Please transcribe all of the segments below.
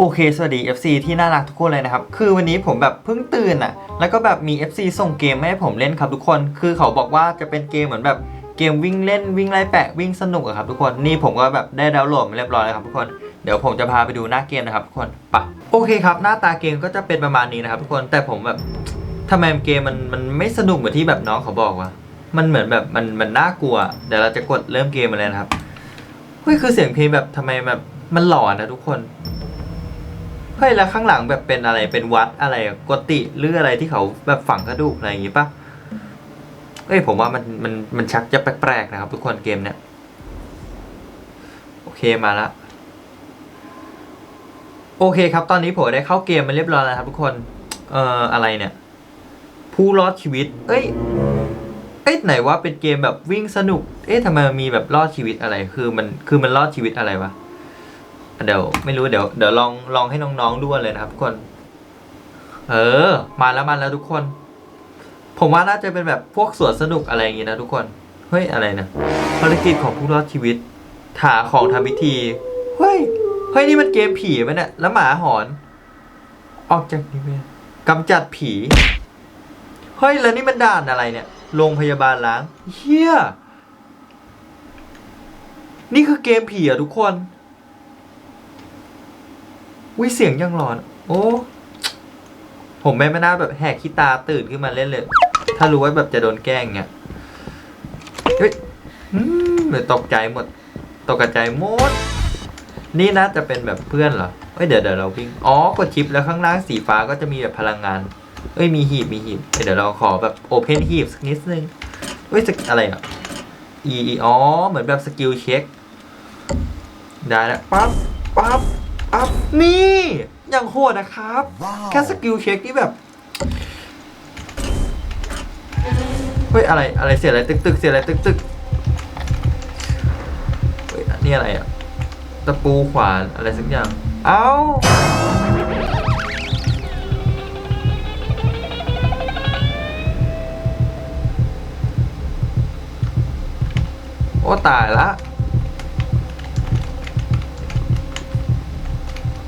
โอเค สวัสดี FC ที่น่ารักทุกคนเลยนะครับ คือวันนี้ผมแบบเพิ่งตื่นอะ แล้วก็แบบมี FC ส่งเกมมาให้ผมเล่นครับทุกคน คือเขาบอกว่าจะเป็นเกมเหมือนแบบเกมวิ่งเล่นวิ่งไล่แปะวิ่งสนุกอะครับทุกคน นี่ผมก็แบบได้ดาวน์โหลดมาเรียบร้อยแล้วครับทุกคน เดี๋ยวผมจะพาไปดูหน้าเกมนะครับทุกคนปะโอเคครับ หน้าตาเกมก็จะเป็นประมาณนี้นะครับทุกคน แต่ผมแบบทำไมเกมมันมันไม่สนุกเหมือนที่แบบน้องเขาบอกวะมันเหมือนแบบมันมันน่ากลัว เดี๋ยวเราจะกดเริ่มเกมมาเลยนะครับ เฮ้ยคือเสียงเพลงแบบทำไมแบบมันหลอนนะทุกคน เฮ้ยแล้วข้างหลังแบบเป็นอะไรเป็นวัดอะไรกติหรืออะไรที่เขาแบบฝังกระดูกอะไรอย่างงี้ปะเอ้ยผมว่ามันมันมันชักจะแปลกๆนะครับทุกคนเกมเนี้ยโอเคมาละโอเคครับตอนนี้ผมได้เข้าเกมมาเรียบร้อยแล้วครับทุกคนเอ่ออะไรเนี่ย ผู้รอดชีวิต เอ้ยเอ้ยไหนว่าเป็นเกมแบบวิ่งสนุก เอ๊ะทำไมมันมีแบบรอดชีวิตอะไรคือมันคือมันรอดชีวิตอะไรวะ เดี๋ยวไม่รู้เดี๋ยวเดี๋ยวลองลองให้น้องๆดูเลยนะครับทุกคน เออ มาแล้วมาแล้วทุกคน ผมว่าน่าจะเป็นแบบพวกสวนสนุกอะไรอย่างงี้นะทุกคนเฮ้ยอะไรนะภารกิจของผู้รอดชีวิตหาของทำพิธีเฮ้ยเฮ้ยนี่มันเกมผีไหมเนี่ยแล้วหมาหอน ออกจากนี้ไปกำจัดผีเฮ้ยแล้วนี่มันด่านอะไรเนี่ยโรงพยาบาลล้างเฮียนี่คือเกมผีอะทุกคน วิเสียงยังหลอน โอ้ ผมแม่ไม่น่าแบบแหกขี้ตาตื่นขึ้นมาเล่นเลย ถ้ารู้ว่าแบบจะโดนแกล้งเงี้ยเฮ้ยอืมเดี๋ยวตกใจหมด ตกใจหมด นี่น่าจะเป็นแบบเพื่อนเหรอเฮ้ยเดี๋ยวเดี๋ยวเราวิ่ง อ๋อกดชิปแล้วข้างล่างสีฟ้าก็จะมีแบบพลังงาน เอ้ยมีหีบมีหีบเเดี๋ยวเราขอแบบโอเพนหีบสักนิดนึงเฮ้ยสกอะไรอะ E E อ๋อ เหมือนแบบสกิลเช็ค ได้แล้วปั๊บปั๊บ ปั๊บนี่อย่างโหดนะครับ แค่สกิลเช็คที่แบบเฮ้ยอะไรอะไรเสียอะไรตึกตึกเสียอะไรตึกตึกเฮ้ยนี่อะไรอะตะปูขวานอะไรสักอย่าง เอ้าโอ้ตายละ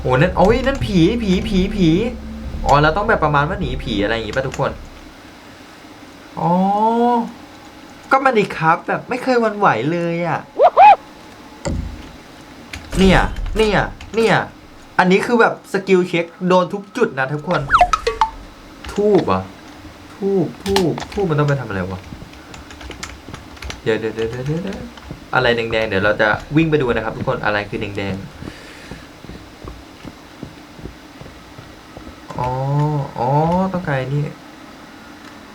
โอ้ นั่นโอ้ยนั่นผีผีผีผีอ๋อแล้วต้องแบบประมาณว่าหนีผีอะไรอย่างงี้ป่ะทุกคนอ๋อก็มันดีครับแบบไม่เคยวันไหวเลยอะ่ะเนี่ยเนี่ยเนี่ยอันนี้คือแบบสกิลเช็คโดนทุกจุดนะทุกคน ทูบอะทูบทูบทูบมันต้องไปทำอะไรวะเดี๋ยวเดี๋ยวเดี๋ยวเดี๋ยวเดี๋ยวอะไรแดงๆเดี๋ยวเราจะวิ่งไปดูนะครับทุกคนอะไรคือแดงๆ อ๋อ อ๋อ ต้องการนี่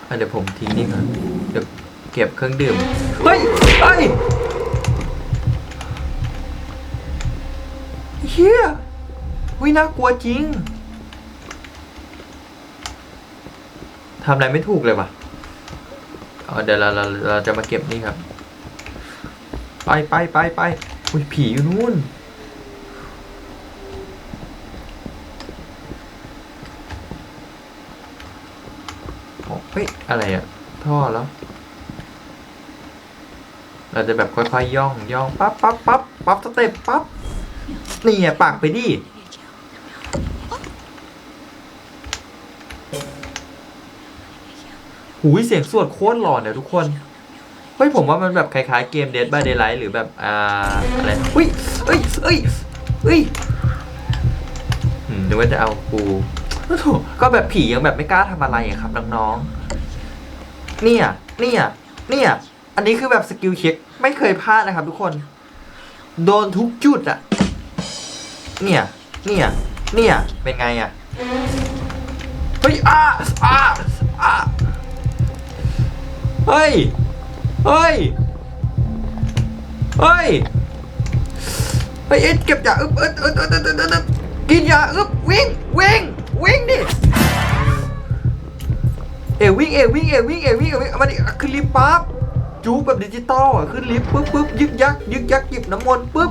อะเดี๋ยวผมทิ้งนี่ก่อนเดี๋ยวเก็บเครื่องดื่ม เฮ้ยเฮ้ยเฮียวิน่ากลัวจริง ทำอะไรไม่ถูกเลยว่ะอ๋อเดี๋ยวเราเราเราจะมาเก็บนี่ครับ ไปไปไปไปอุ้ยผีอยู่นู่น โอ้เฮ้ย อะไรอะท่อแล้ว เราจะแบบค่อยๆย่องย่องปั๊บปั๊บปั๊บปั๊บสเต็ปปั๊บนี่อะปากไปดิหูยเสียงสวดโคตรหลอนเนี่ยทุกคน เฮ้ยผมว่ามันแบบคล้ายๆเกม Dead by Daylight หรือแบบ อ่า อะไรเฮ้ยเฮ้ยเฮ้ยเฮ้ยอืมนึกว่าจะเอากูก็แบบผียังแบบไม่กล้าทำอะไรอะครับน้องๆ เนี่ย เนี่ย เนี่ย อันนี้คือแบบสกิลเช็คไม่เคยพลาดนะครับทุกคน โดนทุกจุดอะเนี่ย เนี่ย เนี่ย เป็นไงอะเฮ้ยอ้าอ้าอ้าเฮ้ย เฮ้ย เฮ้ยเฮ้ยเอ็ดเก็บยาอึบอึดอึดอึดอึดอึดอึดกินยาอึบวิ่งวิ่งวิ่งดิ เอวิ่งเอวิ่งเอวิ่งเอวิ่งเอวิ่งเอามาดิอะขึ้นลิฟต์ปั๊บจูบแบบดิจิตอลอะขึ้นลิฟต์ปุ๊บปุ๊บยึกยักยึกยักหยิบน้ำมนต์ปุ๊บ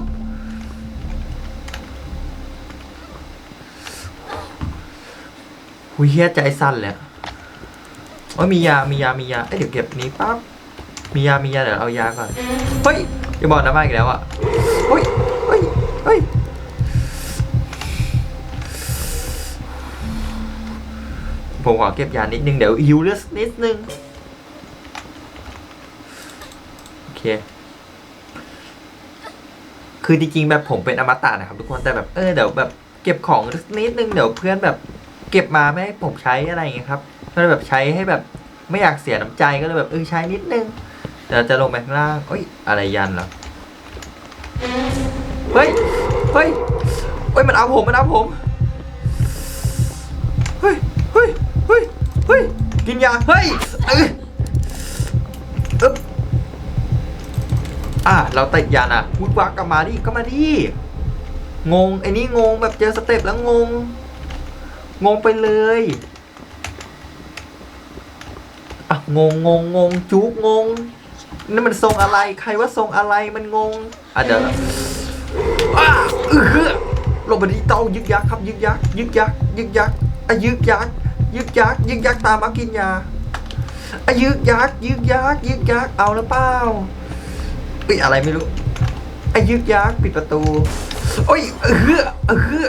หุยเฮียใจสั่นเลยอะโอ้ยมียา มียา มียา เอ้ยเดี๋ยวเก็บนี้ปั๊บ มียา มียา เดี๋ยวเอายาก่อน เฮ้ยอย่าบอกนะมาอีกแล้วอะ เฮ้ย เฮ้ย เฮ้ย ผมขอเก็บยานิดนึง เดี๋ยวฮิวเลือดนิดนึง โอเค คือจริงๆแบบผมเป็นอมตะนะครับ ทุกคนแต่แบบเออเดี๋ยวแบบเก็บของนิดนึงเดี๋ยวเพื่อนแบบเก็บมาไม่ให้ผมใช้อะไรอย่างเงี้ยครับก็เลยแบบใช้ให้แบบไม่อยากเสียน้ำใจก็เลยแบบเออใช้นิดนึงเดี๋ยวจะลงไปข้างล่างเอ้ยอะไรยันเหรอเฮ้ยเฮ้ยเฮ้ยมันเอาผมมันเอาผมเฮ้ยเฮ้ย เฮ้ย เฮ้ย กินยา เฮ้ยเอออึ๊บอะเราติดยาน่ะวุดวักกลับมาดิก็มาดิ งงไอ้นี่งงแบบเจอสเต็ปแล้วงง งงไปเลยอะงงงงงงจุกงงนั่นมันทรงอะไรใครว่าทรงอะไรมันงงอะเดี๋ยวนะอ้าเออลงไปที่เตายึกยักครับ ยึกยักยึกยักยึกยักอะยึกยัก ยึกยักยึกยักตามมากินยาอะยึกยักยึกยักยึกยักเอาแล้วเปล่าเอ้ยอะไรไม่รู้อะยึกยักปิดประตูโอ้ยเออเออเออ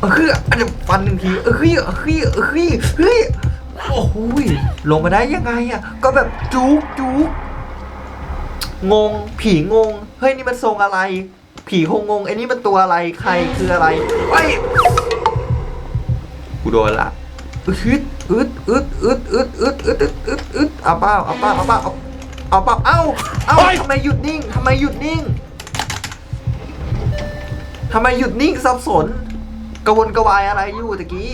เอออันนี้ฟันหนึ่งทีเฮ้ยเอเฮ้ยเอเฮ้ยเฮ้ยโอ้โหยลงมาได้ยังไงอะ ก็แบบจุกจุกงง ผีงง เฮ้ยนี่มันทรงอะไร ผีคงงงไอ้นี่มันตัวอะไรใครคืออะไรไอ้ กูโดนละอึดอึดอึดอึดอึดอึดอึดอึดอึดอึดเอาเปล่าเอาเปล่าเอาเปล่าเอาเอาเปล่าเอ้าเอ้าทำไมหยุดนิ่งทำไมหยุดนิ่งทำไมหยุดนิ่งสับสนกระวนกระวายอะไรอยู่ตะกี้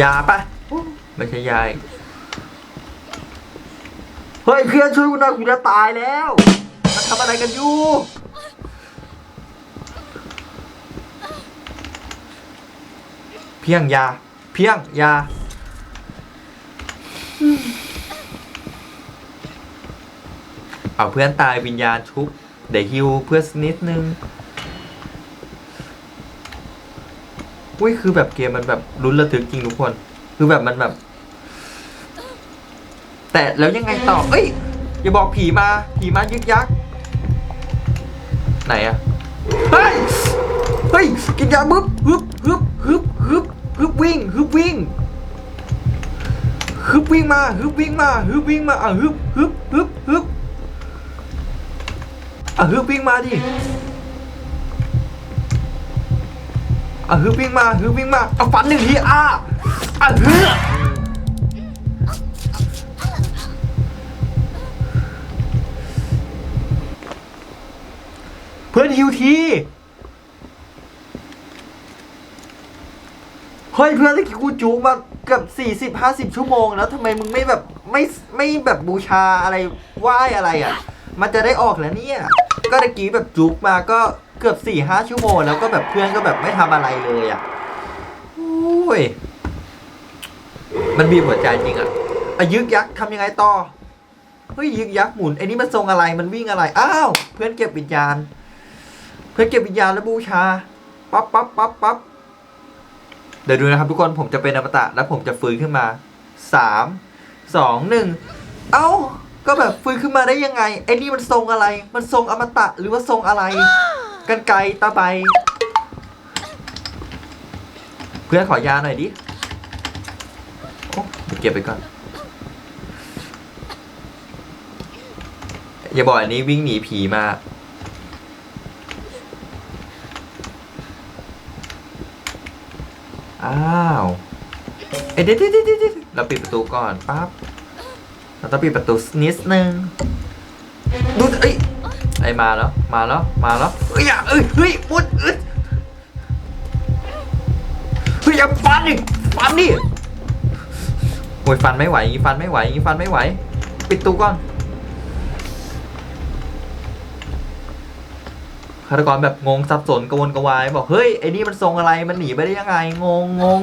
ยาปะไม่ใช่ยาย เฮ้ยเพื่อนช่วยกูหน่อยกูจะตายแล้ว มันทำอะไรกันอยู่เพียงยา เพียงยา เอาเพื่อนตายวิญญาณชุบ เดี๋ยวฮิวเพื่อนสักนิดนึงอุ้ยคือแบบเกมมันแบบลุ้นระทึกจริงทุกคน คือแบบมันแบบ แต่แล้วยังไงต่อ เอ้ย อย่าบอกผีมา ผีมายึกยัก ไหนอะเฮ้ย เฮ้ย กินยาบึ๊บฮึบฮึบฮึบฮึบฮึบวิ่งฮึบวิ่งฮึบวิ่งมาฮึบวิ่งมาฮึบวิ่งมาอะฮึบฮึบฮึบฮึบอะฮึบวิ่งมาดิอะฮึบวิ่งมาฮึบวิ่งมาเอาฟันหนึ่งทีอะอะฮึ เพื่อนฮิวทีเฮ้ยเพื่อนตะกี้กูจูงมาเกือบสี่สิบห้าสิบชั่วโมงแล้วทำไมมึงไม่แบบไม่ไม่แบบบูชาอะไรไหว้อะไรอะ มันจะได้ออกแล้วเนี่ย ก็ตะกี้แบบจุกมาก็เกือบสี่ห้าชั่วโมงแล้วก็แบบเพื่อนก็แบบไม่ทำอะไรเลยอะโอ้ยมันบีบหัวใจจริงอะอะยึกยักษ์ทำยังไงต่อเฮ้ยยึกยักษ์หมุนไอ้นี่มันทรงอะไรมันวิ่งอะไรอ้าวเพื่อนเก็บวิญญาณ เพื่อเก็บวิญญาณแล้วบูชาปั๊บปั๊บปั๊บปั๊บเดี๋ยวดูนะครับทุกคนผมจะเป็นอมตะแล้วผมจะฟื้นขึ้นมาสามสองหนึ่งเอ้าก็แบบฟื้นขึ้นมาได้ยังไงไอ้นี่มันทรงอะไร มันทรงอมตะหรือว่าทรงอะไร กันไกตาใบเพื่อนขอยาหน่อยดิโอ้เดี๋ยวเก็บไปก่อน อย่าบอกอันนี้วิ่งหนีผีมา อ้าวเอ้ยเดี๋ยวเดี๋ยวเดี๋ยวเดี๋ยวเราปิดประตูก่อนปั๊บเราต้องปิดประตูนิดนึงดูเอ้ยไอมาแล้วมาแล้วมาแล้วเอ้ยอย่าเอ้ยเฮ้ยมุดเอ้ยเฮ้ยอย่าฟันดิฟันดิโอ้ยฟันไม่ไหวอย่างงี้ฟันไม่ไหวอย่างงี้ฟันไม่ไหว ปิดตู้ก่อนาตกรแบบงงสับสนกระวนกระวายบอกเฮ้ยไอ้นี่มันทรงอะไรมันหนีไปได้ยังไงงงงง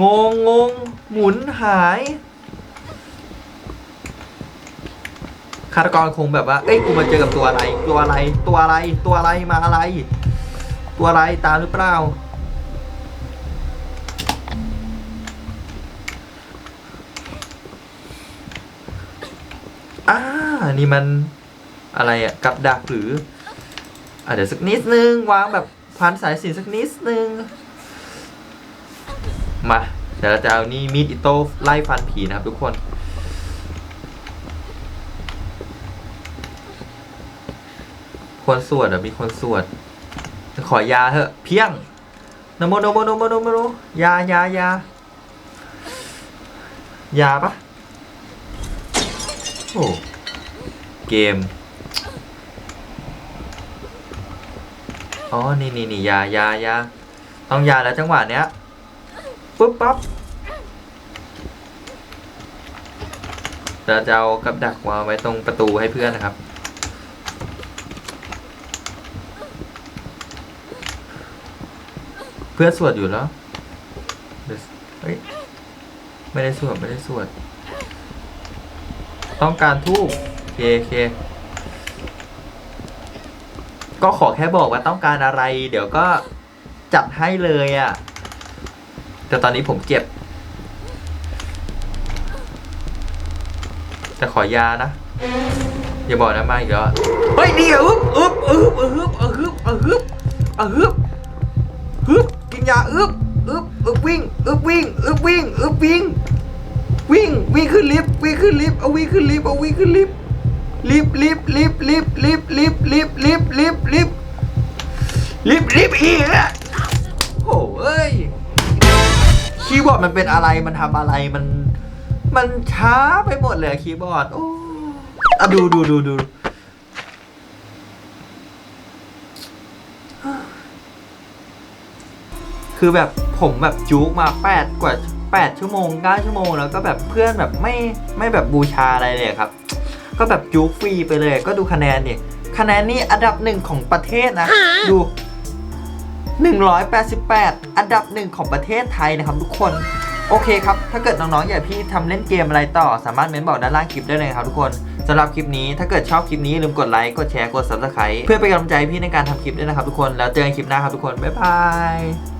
งงงงหมุนหายฆาตกรคงแบบว่าเอ้ยกูมาเจอกับตัวอะไร ตัวอะไร ตัวอะไร ตัวอะไรมาอะไร ตัวอะไรตามหรือเปล่าอ่านนี้มันอะไรอะกับดักหรือ อะเดี๋ยวสักนิดนึง วางแบบพันสายสินสักนิดนึง มาเดี๋ยวเราจะเอานี่มีดอิโต้ไล่ฟันผีนะครับทุกคน คนสวดอะมีคนสวด ขอยาเถอะ เพียงนโมโนโมโนโมโนโมโนยายายายาปะโอ้เกม อ๋อ นี่นี่นี่ยายายาต้องยาแล้วจังหวะเนี้ยปุ๊บปั๊บเราจะเอากับดักวางไว้ตรงประตูให้เพื่อนนะครับ เพื่อนสวดอยู่แล้วเดี๋ยวเฮ้ยไม่ได้สวดไม่ได้สวด ต้องการทูบโอเคโอเค ก็ขอแค่บอกว่าต้องการอะไร เดี๋ยวก็จัดให้เลยอะ่ะ แต่ตอนนี้ผมเจ็บแต่ขอยานะ อย่าบอกนะมาอีกแล้วเฮ้ยเดี๋ยวอึบอึบอึบอึบอึบอึบอึบอึบกินยาอึบอึบอึบวิ่งอึบวิ่งอึบวิ่งอึบวิ่ง วิ่งวิ่งขึ้นลิฟต์วิ่งขึ้นลิฟต์เอาวิ่งขึ้นลิฟต์เอาวิ่งขึ้นลิฟต์ ลิฟต์ลิฟต์ลิฟต์ลิฟต์ลิฟต์ลิฟต์ลิฟต์ลิฟลิฟลิฟลิฟลิฟอีกอะโอ้เอ้ยคีย์บอร์ดมันเป็นอะไรมันทำอะไรมัน มันช้าไปหมดเลยคีย์บอร์ดโอ้อะดูดูดูดูคือแบบผมแบบจุกมาแปดกว่าแปดชั่วโมงเก้าชั่วโมงแล้วก็แบบเพื่อนแบบไม่ไม่แบบบูชาอะไรเลยครับ ก็แบบจุกฟรีไปเลย ก็ดูคะแนนนี่คะแนนนี่อันดับหนึ่งของประเทศนะ ดู 188 อันดับหนึ่งของประเทศไทยนะครับทุกคนโอเคครับ ถ้าเกิดน้องๆ อยากพี่ทำเล่นเกมอะไรต่อ สามารถเมนบอกด้านล่างคลิปได้เลยครับทุกคนสำหรับคลิปนี้ ถ้าเกิดชอบคลิปนี้อย่าลืมกดไลค์ กดแชร์ กด subscribe เพื่อเป็นกำลังใจให้พี่ในการทำคลิปด้วยนะครับทุกคน แล้วเจอกันคลิปหน้าครับทุกคน บ๊ายบาย